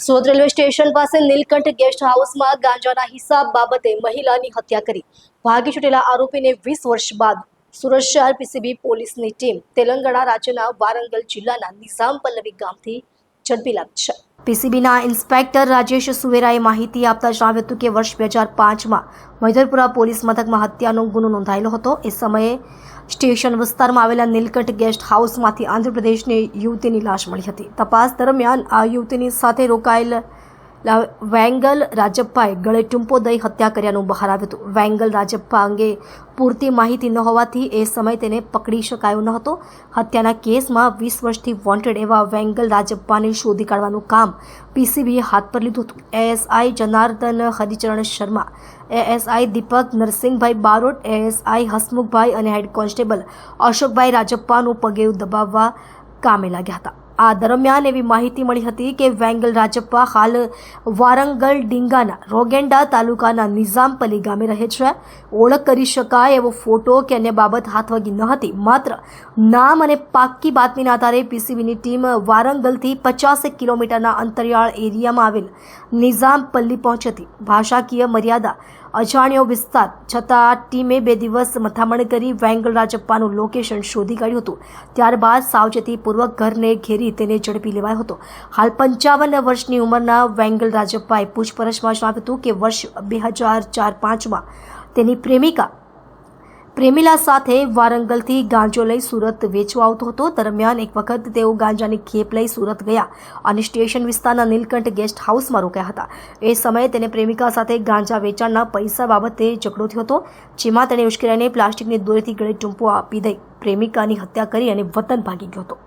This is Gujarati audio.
સુરત રેલવે સ્ટેશન પાસે નીલકંઠ ગેસ્ટ હાઉસમાં ગાંજાના હિસાબ બાબતે મહિલાની હત્યા કરી. ભાગી છૂટેલા આરોપીને વીસ વર્ષ બાદ સુરત શહેર પીસીબી પોલીસની ટીમ તેલંગાણા રાજ્યના વારંગલ જિલ્લાના નિઝામ પલ્લવી ગામથી ઝડપી લાવી છે. પીસીબીના ઇન્સ્પેક્ટર રાજેશ સુવેરાએ માહિતી આપતા જણાવ્યું હતું કે વર્ષ બે હજાર પાંચમાં મૈધરપુરા પોલીસ મથકમાં હત્યાનો ગુનો નોંધાયેલો હતો. એ સમયે સ્ટેશન વિસ્તારમાં આવેલા નીલકંઠ ગેસ્ટ હાઉસમાંથી આંધ્રપ્રદેશની યુવતીની લાશ મળી હતી. તપાસ દરમિયાન આ યુવતીની સાથે રોકાયેલ વેંગલ રાજપ્પાએ ગળે ટૂંપો દઈ હત્યા કર્યાનું બહાર આવ્યું હતું. વેંગલ રાજપ્પા અંગે પૂરતી માહિતી ન હોવાથી એ સમયે તેને પકડી શકાયો ન હતો. હત્યાના કેસમાં વીસ વર્ષથી વોન્ટેડ એવા વેંગલ રાજપ્પાને શોધી કાઢવાનું કામ પીસીબીએ હાથ પર લીધું હતું. ASI Janardan Haricharan Sharma, ASI Deepak Narsinhbhai Barot, ASI Hasmukhbhai અને હેડ કોન્સ્ટેબલ અશોકભાઈ રાજપ્પાનું પગે દબાવવા કામે લાગ્યા હતા. આ દરમિયાન એવી માહિતી મળી હતી કે વેંગલ રાજપ્પા હાલ વારંગલ ડીંગાના રોગેન્ડા તાલુકાના નિઝામપલ્લી ગામે રહે છે. ઓળખ કરી શકાય એવો ફોટો કે અન્ય બાબત હાથવગી ન હતી. માત્ર નામ અને પાક્કી બાતમીના આધારે પીસીબીની ટીમ વારંગલથી પચાસેક કિલોમીટરના અંતરિયાળ એરિયામાં આવેલ નિઝામપલ્લી પહોંચી હતી. ભાષાકીય મર્યાદા અજાણ્યો વિસ્તાર. છતાં ટીમે બે દિવસ મથામણ કરી વેંગલ રાજપ્પાનું લોકેશન શોધી કાઢ્યું હતું. ત્યારબાદ સાવચેતીપૂર્વક ઘરને ઘેરી તેને ઝડપી લેવાયો હતો. હાલ પંચાવન વર્ષની ઉંમરના વેંગલ રાજપ્પાએ પૂછપરછમાં જણાવ્યું હતું કે વર્ષ બે હજાર ચાર પાંચમાં તેની પ્રેમિકા પ્રેમિલા સાથે વારંગલથી ગાંજો લઈ સુરત વેચવા આવતો હતો. દરમિયાન એક વખત તેઓ ગાંજાની ખેપ લઈ સુરત ગયા અને સ્ટેશન વિસ્તારના નીલકંઠ ગેસ્ટ હાઉસમાં રોક્યા હતા. એ સમયે તેને પ્રેમિકા સાથે ગાંજા વેચાણના પૈસા બાબતે ઝઘડો થયો હતો, જેમાં તેણે ઉશ્કેરાઈને પ્લાસ્ટિકની દોરીથી ગળે ટૂંપો આપી દઈ પ્રેમિકાની હત્યા કરી અને વતન ભાગી ગયો હતો.